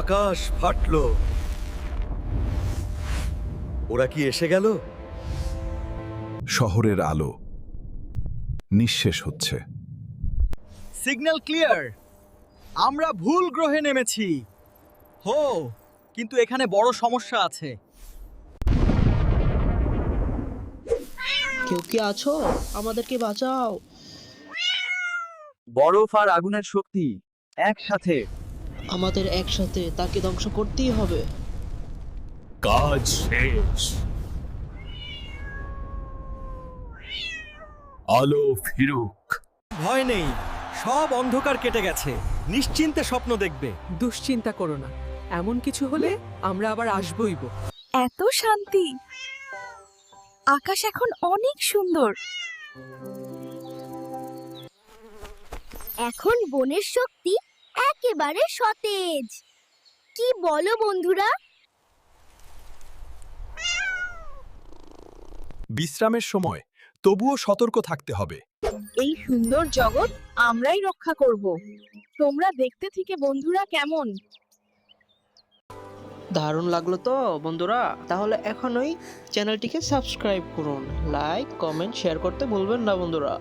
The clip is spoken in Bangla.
আকাশ ফাটলো। ওরা কি এসে গেল? শহরের আলো নিঃশেষ হচ্ছে। Signal clear. আমরা ভুল গ্রহে নেমেছি। হো কিন্তু এখানে বড় সমস্যা আছে। কেউ কি আছো? আমাদেরকে বাঁচাও। বরফ আর আগুনের শক্তি একসাথে আমাদের একসাথে তাকে ধ্বংস করতেই হবে। কাজ শেষ। আলো ফিরুক। ভয় নেই সব অন্ধকার কেটে গেছে। নিশ্চিন্তে স্বপ্ন দেখবে। দুশ্চিন্তা করো না। এমন কিছু হলে আমরা আবার আসবই গো এত শান্তি। আকাশ এখন অনেক সুন্দর। এখন বনের শক্তি একেবারে সতেজ। কি বলো বন্ধুরা? বিশ্রামের সময় তবুও সতর্ক থাকতে হবে। এই সুন্দর জগৎ আমরাই রক্ষা করব। তোমরা দেখতে থেকে বন্ধুরা কেমন? দারুণ লাগল তো বন্ধুরা। তাহলে এখনই চ্যানেলটিকে সাবস্ক্রাইব করুন লাইক কমেন্ট শেয়ার করতে ভুলবেন না বন্ধুরা।